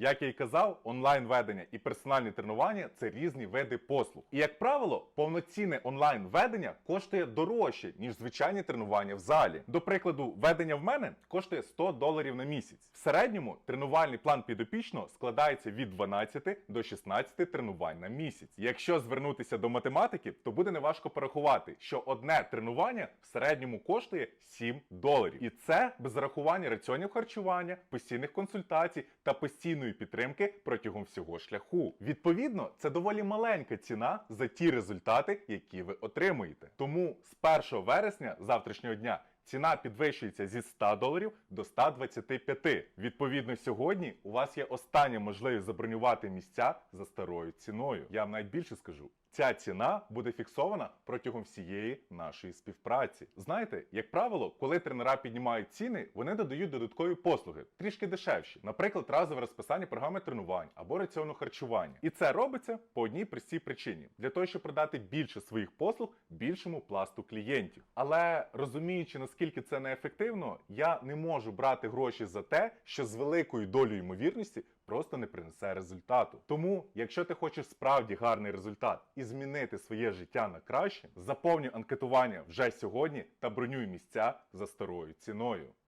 Як я й казав, онлайн-ведення і персональні тренування це різні види послуг. І як правило, повноцінне онлайн-ведення коштує дорожче, ніж звичайні тренування в залі. До прикладу, ведення в мене коштує 100 доларів на місяць. В середньому тренувальний план підопічного складається від 12 до 16 тренувань на місяць. Якщо звернутися до математики, то буде неважко порахувати, що одне тренування в середньому коштує 7 доларів. І це без зарахування раціонів харчування, постійних консультацій та постійної підтримки протягом всього шляху. Відповідно, це доволі маленька ціна за ті результати, які ви отримуєте. Тому з 1 вересня завтрашнього дня ціна підвищується зі 100 доларів до 125. Відповідно, сьогодні у вас є остання можливість забронювати місця за старою ціною. Я вам навіть більше скажу. Ця ціна буде фіксована протягом всієї нашої співпраці. Знаєте, як правило, коли тренера піднімають ціни, вони додають додаткові послуги, трішки дешевші, наприклад, разове розписання програми тренувань або раціону харчування. І це робиться по одній простій причині: для того, щоб продати більше своїх послуг більшому пласту клієнтів. Але розуміючи наскільки це неефективно, я не можу брати гроші за те, що з великою долею ймовірності просто не принесе результату. Тому, якщо ти хочеш справді гарний результат і змінити своє життя на краще, заповнюй анкетування вже сьогодні та бронюй місця за старою ціною.